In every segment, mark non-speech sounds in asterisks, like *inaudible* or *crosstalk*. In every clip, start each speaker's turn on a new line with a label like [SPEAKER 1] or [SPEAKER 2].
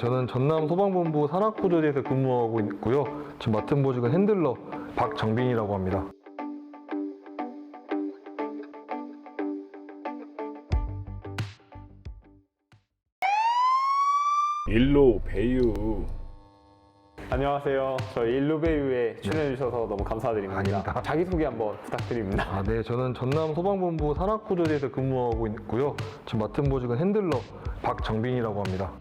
[SPEAKER 1] 저는 전남 소방본부 산악구조대에서 근무하고 있고요. 지금 맡은 보직은 핸들러 박정빈이라고 합니다.
[SPEAKER 2] 일로 배유
[SPEAKER 3] 안녕하세요. 저희 일루베이유에 출연해주셔서 너무 감사드립니다.
[SPEAKER 1] 아닙니다.
[SPEAKER 3] 자기소개 한번 부탁드립니다.
[SPEAKER 1] 아, 네, 저는 전남 소방본부 산악구조대에서 근무하고 있고요. 지금 맡은 보직은 핸들러 박정빈이라고 합니다.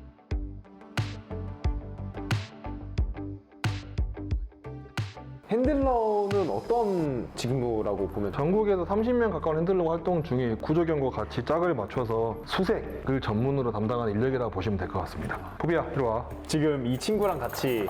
[SPEAKER 3] 핸들러는 어떤 직무라고 보면
[SPEAKER 1] 전국에서 30명 가까운 핸들러 활동 중에 구조경과 같이 짝을 맞춰서 수색을 전문으로 담당하는 인력이라고 보시면 될 것 같습니다. 포비야, 이리 와.
[SPEAKER 3] 지금 이 친구랑 같이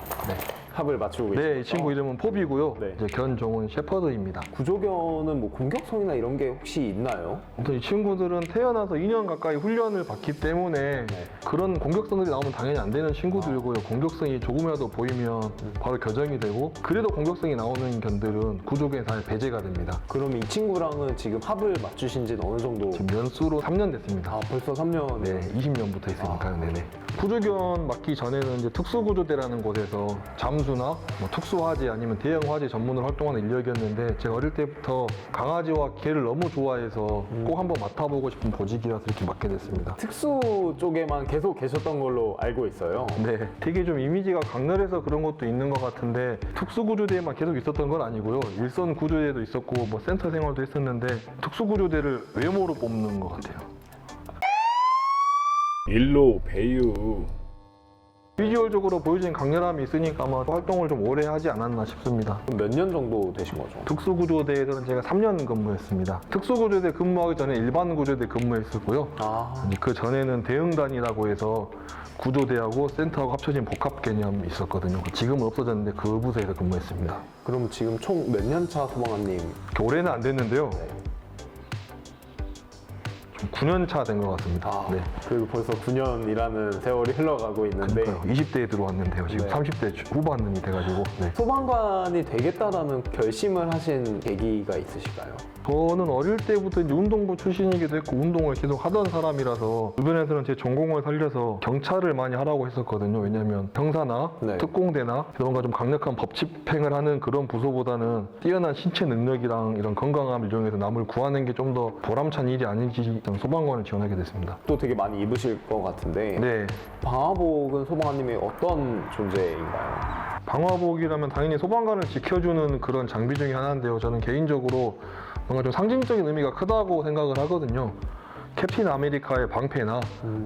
[SPEAKER 3] 합을 맞추고 계시죠?
[SPEAKER 1] 네, 이 친구 이름은 포비고요.
[SPEAKER 3] 네.
[SPEAKER 1] 이제 견종은 셰퍼드입니다.
[SPEAKER 3] 구조견은 뭐 공격성이나 이런 게 혹시 있나요?
[SPEAKER 1] 아무튼 이 친구들은 태어나서 2년 가까이 훈련을 받기 때문에
[SPEAKER 3] 네.
[SPEAKER 1] 그런 공격성들이 나오면 당연히 안 되는 친구들이고요. 공격성이 조금이라도 보이면 바로 교정이 되고 그래도 공격성이 나오는 견들은 구조견에 다 배제가 됩니다.
[SPEAKER 3] 그럼 이 친구랑은 지금 합을 맞추신 지는 어느 정도?
[SPEAKER 1] 지금 연수로 3년 됐습니다.
[SPEAKER 3] 아 벌써 3년.
[SPEAKER 1] 네, 20년부터 있으니까요. 네네. 구조견 맡기 전에는 이제 특수구조대라는 곳에서 잠 수나 뭐 특수화재 아니면 대형 화재 전문으로 활동하는 인력이었는데 제가 어릴 때부터 강아지와 개를 너무 좋아해서 꼭 한번 맡아보고 싶은 보직이라서 이렇게 맡게 됐습니다.
[SPEAKER 3] 특수 쪽에만 계속 계셨던 걸로 알고 있어요.
[SPEAKER 1] 네, 되게 좀 이미지가 강렬해서 그런 것도 있는 것 같은데 특수구조대에만 계속 있었던 건 아니고요. 일선 구조대도 있었고 뭐 센터 생활도 했었는데 특수구조대를 외모로 뽑는 것 같아요.
[SPEAKER 2] 일로 배유
[SPEAKER 1] 비주얼적으로 보여지는 강렬함이 있으니까 아마 활동을 좀 오래 하지 않았나 싶습니다.
[SPEAKER 3] 몇 년 정도 되신 거죠?
[SPEAKER 1] 특수구조대에서는 제가 3년 근무했습니다. 특수구조대 근무하기 전에 일반 구조대 근무했었고요.
[SPEAKER 3] 아
[SPEAKER 1] 이제 그 전에는 대응단이라고 해서 구조대하고 센터하고 합쳐진 복합 개념이 있었거든요. 지금은 없어졌는데 그 부서에서 근무했습니다.
[SPEAKER 3] 그럼 지금 총 몇 년 차 소방관님?
[SPEAKER 1] 올해는 안 됐는데요. 좀 9년 차 된 것 같습니다.
[SPEAKER 3] 아
[SPEAKER 1] 네.
[SPEAKER 3] 그리고 벌써 9년이라는 세월이 흘러가고 있는데
[SPEAKER 1] 그러니까요. 20대에 들어왔는데요. 지금
[SPEAKER 3] 네.
[SPEAKER 1] 30대 후반이 돼가지고. 네.
[SPEAKER 3] 소방관이 되겠다라는 결심을 하신 계기가 있으실까요?
[SPEAKER 1] 저는 어릴 때부터 이제 운동부 출신이기도 했고 운동을 계속 하던 사람이라서 주변에서는 제 전공을 살려서 경찰을 많이 하라고 했었거든요. 왜냐하면 형사나
[SPEAKER 3] 네.
[SPEAKER 1] 특공대나 뭔가 좀 강력한 법 집행을 하는 그런 부서보다는 뛰어난 신체 능력이랑 이런 건강함을 이용해서 남을 구하는 게 좀 더 보람찬 일이 아닌지 소방관을 지원하게 됐습니다.
[SPEAKER 3] 또 되게 많이 입으실 것 같은데
[SPEAKER 1] 네.
[SPEAKER 3] 방화복은 소방관님의 어떤 존재인가요?
[SPEAKER 1] 방화복이라면 당연히 소방관을 지켜주는 그런 장비 중에 하나인데요. 저는 개인적으로 뭔가 좀 상징적인 의미가 크다고 생각을 하거든요. 캡틴 아메리카의 방패나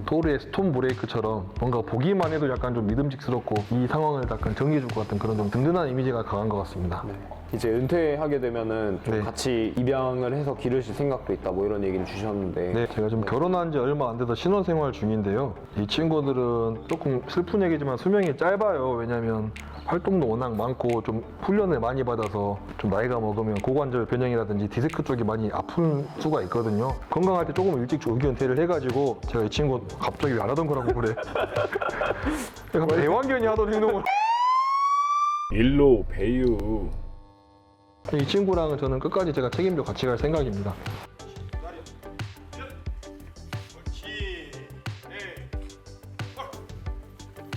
[SPEAKER 1] 토르의 스톰 브레이크처럼 뭔가 보기만 해도 약간 좀 믿음직스럽고 이 상황을 약간 정리해줄 것 같은 그런 좀 든든한 이미지가 강한 것 같습니다.
[SPEAKER 3] 네. 이제 은퇴하게 되면은 좀
[SPEAKER 1] 네.
[SPEAKER 3] 같이 입양을 해서 기르실 생각도 있다 뭐 이런 얘기를 주셨는데
[SPEAKER 1] 네, 제가 지금 결혼한 지 얼마 안 돼서 신혼생활 중인데요. 이 친구들은 조금 슬픈 얘기지만 수명이 짧아요. 왜냐면 활동도 워낙 많고 좀 훈련을 많이 받아서 좀 나이가 먹으면 고관절 변형이라든지 디스크 쪽이 많이 아픈 수가 있거든요. 건강할 때 조금 일찍 조기 은퇴를 해가지고 제가 이 친구 갑자기 왜 안 하던 거라고 그래. *laughs* 약간 대왕견이 하던 행동을.
[SPEAKER 2] 일로 배유
[SPEAKER 1] 이 친구랑은 저는 끝까지 제가 책임져 같이 갈 생각입니다.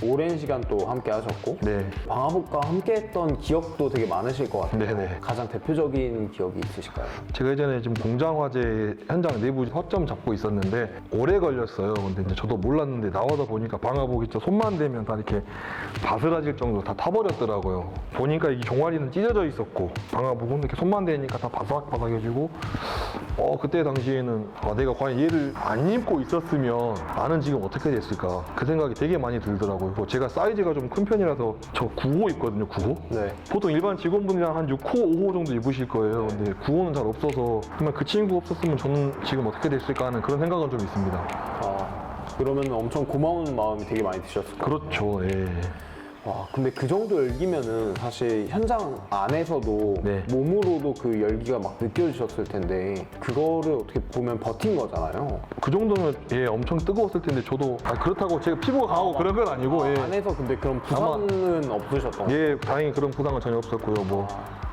[SPEAKER 3] 오랜 시간 또 함께 하셨고
[SPEAKER 1] 네.
[SPEAKER 3] 방화복과 함께 했던 기억도 되게 많으실 것 같아요.
[SPEAKER 1] 네네.
[SPEAKER 3] 가장 대표적인 기억이 있으실까요?
[SPEAKER 1] 제가 예전에 지금 공장 화재 현장 내부 허점 잡고 있었는데 오래 걸렸어요. 근데 이제 저도 몰랐는데 나와서 보니까 방화복이 저 손만 대면 다 이렇게 바스라질 정도로 다 타버렸더라고요. 보니까 이 종아리는 찢어져 있었고 방화복은 이렇게 손만 대니까 다 바삭바삭해지고 어 그때 당시에는 아, 내가 과연 얘를 안 입고 있었으면 나는 지금 어떻게 됐을까 그 생각이 되게 많이 들더라고요. 그리고 제가 사이즈가 좀 큰 편이라서 저 9호 있거든요. 9호.
[SPEAKER 3] 네.
[SPEAKER 1] 보통 일반 직원분이랑 한 6호, 5호 정도 입으실 거예요. 근데 9호는 잘 없어서 정말 그 친구 없었으면 저는 지금 어떻게 됐을까 하는 그런 생각은 좀 있습니다.
[SPEAKER 3] 아, 그러면 엄청 고마운 마음이 되게 많이 드셨을 거예요.
[SPEAKER 1] 그렇죠. 예.
[SPEAKER 3] 와, 근데 그 정도 열기면은 사실 현장 안에서도
[SPEAKER 1] 네.
[SPEAKER 3] 몸으로도 그 열기가 막 느껴지셨을 텐데 그거를 어떻게 보면 버틴 거잖아요.
[SPEAKER 1] 그 정도면 예 엄청 뜨거웠을 텐데 저도 아, 그렇다고 제가 피부가 강하고 그런 건 아니고 예.
[SPEAKER 3] 안에서 근데 그런 부상은 없으셨던 거예요?
[SPEAKER 1] 예 다행히 그런 부상은 전혀 없었고요. 뭐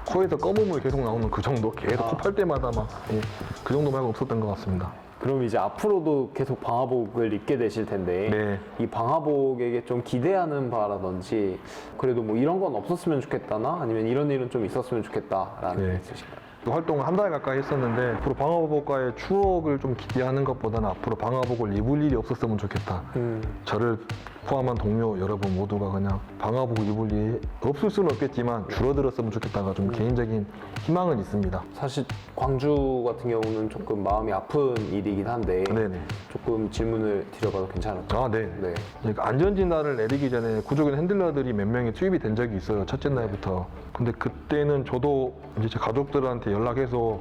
[SPEAKER 1] 코에서 검은물 계속 나오는 그 정도 계속
[SPEAKER 3] 아.
[SPEAKER 1] 코팔 때마다 막 예, 그 정도 말고 없었던 것 같습니다.
[SPEAKER 3] 그럼 이제 앞으로도 계속 방화복을 입게 되실 텐데
[SPEAKER 1] 네.
[SPEAKER 3] 이 방화복에게 좀 기대하는 바라든지 그래도 뭐 이런 건 없었으면 좋겠다나 아니면 이런 일은 좀 있었으면 좋겠다라는
[SPEAKER 1] 네.
[SPEAKER 3] 게 있으신가요?
[SPEAKER 1] 활동을 한 달 가까이 했었는데 앞으로 방화복과의 추억을 좀 기대하는 것보다는 앞으로 방화복을 입을 일이 없었으면 좋겠다.
[SPEAKER 3] 음,
[SPEAKER 1] 저를 포함한 동료 여러분 모두가 그냥 방화복을 입을 일이 없을 수는 없겠지만 줄어들었으면 좋겠다가 좀 개인적인 희망은 있습니다.
[SPEAKER 3] 사실 광주 같은 경우는 조금 마음이 아픈 일이긴 한데
[SPEAKER 1] 네네.
[SPEAKER 3] 조금 질문을 드려봐도 괜찮을까요?
[SPEAKER 1] 아, 네.
[SPEAKER 3] 네.
[SPEAKER 1] 그러니까 안전진단을 내리기 전에 구조견 핸들러들이 몇 명이 투입이 된 적이 있어요. 첫째 날부터. 근데 그때는 저도 이제 제 가족들한테 연락해서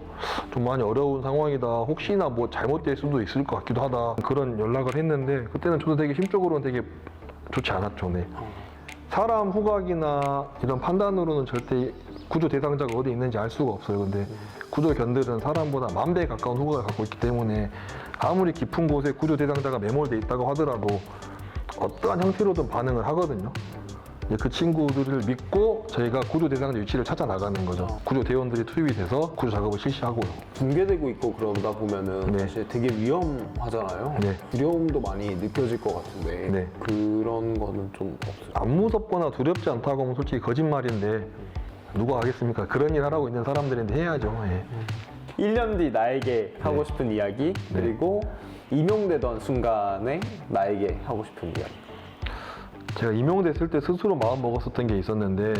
[SPEAKER 1] 좀 많이 어려운 상황이다. 혹시나 뭐 잘못될 수도 있을 것 같기도 하다. 그런 연락을 했는데 그때는 저도 되게 심적으로는 되게 좋지 않았죠. 네. 사람 후각이나 이런 판단으로는 절대 구조 대상자가 어디 있는지 알 수가 없어요. 근데 구조견들은 사람보다 만 배 가까운 후각을 갖고 있기 때문에 아무리 깊은 곳에 구조 대상자가 매몰돼 있다고 하더라도 어떠한 형태로든 반응을 하거든요. 이제 그 친구들을 믿고 저희가 구조 대상자 위치를 찾아 나가는 거죠. 구조 대원들이 투입이 돼서 구조 작업을 실시하고요.
[SPEAKER 3] 붕괴되고 있고 그러다 보면은
[SPEAKER 1] 네.
[SPEAKER 3] 사실 되게 위험하잖아요.
[SPEAKER 1] 네.
[SPEAKER 3] 두려움도 많이 느껴질 것 같은데
[SPEAKER 1] 네.
[SPEAKER 3] 그런 거는 좀 없어요.
[SPEAKER 1] 안 무섭거나 두렵지 않다고 하면 솔직히 거짓말인데 누가 하겠습니까? 그런 일 하라고 있는 사람들인데 해야죠. 예.
[SPEAKER 3] 1년 뒤 나에게 하고
[SPEAKER 1] 네.
[SPEAKER 3] 싶은 이야기 그리고 임용되던 순간에 나에게 하고 싶은 이야기.
[SPEAKER 1] 제가 임용됐을 때 스스로 마음 먹었었던 게 있었는데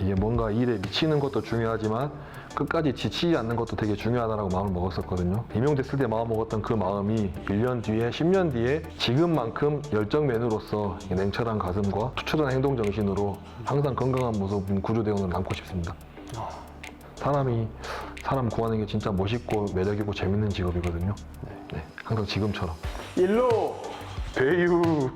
[SPEAKER 1] 이게 뭔가 일에 미치는 것도 중요하지만 끝까지 지치지 않는 것도 되게 중요하다라고 마음을 먹었었거든요. 임용됐을 때 마음 먹었던 그 마음이 1년 뒤에 10년 뒤에 지금만큼 열정맨으로서 이 냉철한 가슴과 투철한 행동 정신으로 항상 건강한 모습 구조대원으로 남고 싶습니다. 사람이 사람 구하는 게 진짜 멋있고 매력있고 재밌는 직업이거든요. 네, 항상 지금처럼.
[SPEAKER 3] 일로
[SPEAKER 1] 배우